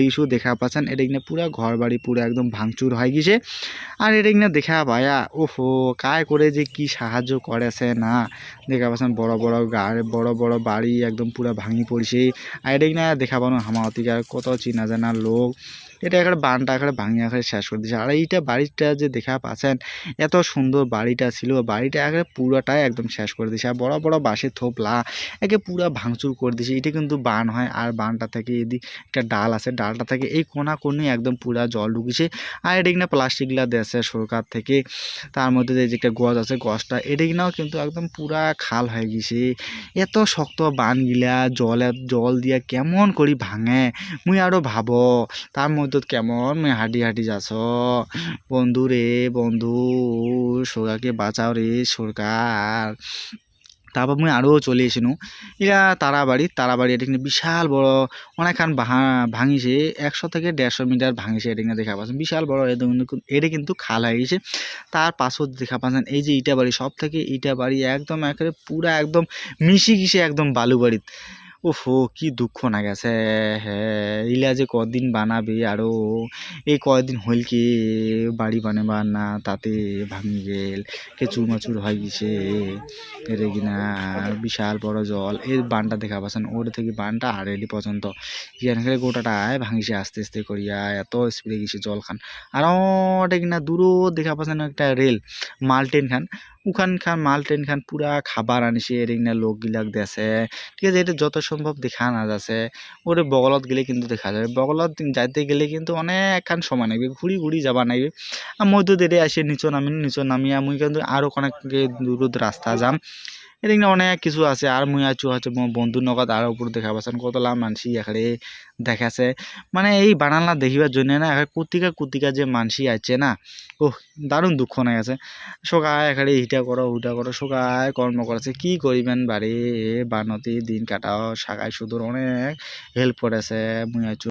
Issue দেখা পাচ্ছেন। এটা কিনা পুরা ঘর বাড়ি পুরো একদম ভাঙচুর হয়ে গেছে। আর এটা কিনা দেখা ভাইয়া ওহো কায় করে যে কি সাহায্য করেছে না? দেখা পাচ্ছেন বড় বড় গাড়ি, বড় বড় বাড়ি, একদম পুরা ভাঙি পড়ছে। আর এটা কিনা দেখা পানো হামা অতিকার, কত চিনা জানা লোক। এটা এখানে বানটা এখানে ভাঙি এখানে শেষ করে দিয়েছে। আর এইটা বাড়িটা যে দেখা পাচ্ছেন, এত সুন্দর বাড়িটা ছিল। বাড়িটা একেবারে পুরাটাই একদম শেষ করে দিয়েছে। আর বড় বড় বাঁশের থোপলা, একে পুরা ভাঙচুর করে দিয়েছে। এটা কিন্তু বান হয় আর বানটা থেকে এদিক একটা ডাল আছে, ডালটা থেকে এই কোনা কোনি একদম পুরা জল ঢুকেছে। আর এটা কিনা প্লাস্টিকগুলা দিয়েছে সরকার থেকে। তার মধ্যে যে একটা গছ আছে, গছটা এটা কিনাও কিন্তু একদম পুরা খাল হয়ে গেছে এত শক্ত বানগিলা, জলে, জল দিয়া কেমন করি ভাঙে, মুই আরও ভাব। তার মধ্যে কেমন মুই হাঁটি হাঁটি যাছ বন্ধু রে, বন্ধু সরকারকে বাঁচাও রে সরকার তারপর মুই আরও চলে এসেনু এটা তারাবাড়ি তারাবাড়ি এটা বিশাল বড় অনেকখান ভাঙা, ভাঙিছে। একশো থেকে দেড়শো মিটার ভাঙিছে এটা কিন্তু দেখা পাচ্ছেন। বিশাল বড় এটা কিন্তু খাল হয়ে গেছে। তার পাশও দেখা পাচ্ছেন এই যে ইটা বাড়ি সব থেকে ইটা বাড়ি একদম একেবারে পুরা একদম মিশি গেছে একদম বালু বাড়িত ওহো কি দুঃখ না গেছে হ্যাঁ ইলা যে কদিন বানাবে আরও, এই কয়দিন হইল কি, বাড়ি বানাবার না, তাতে ভাঙি গেল, কেঁচুর মাচুর হয়ে গেছে এরে কিনা বিশাল বড় জল এই বানটা দেখা পাচ্ছেন ওর থেকে বানটা হারেলি পর্যন্ত। এখানে গোটাটায় ভাঙিছে, আস্তে আস্তে করিয়া এত স্পিডে গেছে জল খান আর ওটা কিনা দূরও দেখা পাচ্ছেন একটা রেল মাল ট্রেন খান উখান খান, মাল ট্রেন খান, পুরা খাবার আনিছে এরিংনা কিনা লোকগিলাক দেছে। ঠিক আছে, এটা যত সম্ভব দেখা না যাচ্ছে। ওরে বগলত গেলে কিন্তু দেখা যাবে। বগলত যাইতে গেলে কিন্তু অনেকখান সময় লাগবে ঘুরি ঘুরি যাবা নাইবে। আর মধ্য দেরে আসে, নিচে নামি, নিচে নামিয়া মুই কিন্তু আরও অনেক দূর রাস্তা যাম। এদিকে অনেক কিছু আছে। আর মুই আছো মোর বন্ধুর নগদ আর উপর দেখা পাচ্ছেন কতলা মানসি এখানে দেখাছে মানে এই বানানলা দেখিবার জন্য না এখানে কুতিকা কুতিকা যে মানসি আছে না ওহ দারুণ দুঃখ না গেছে সকায় এখানে ইটা করো উটা করো সকায় কর্ম করেছে কি করিবেন বাড়ি বানতি দিন কাটাও সাগাই সুদূর অনেক হেল্প করেছে মুই আছো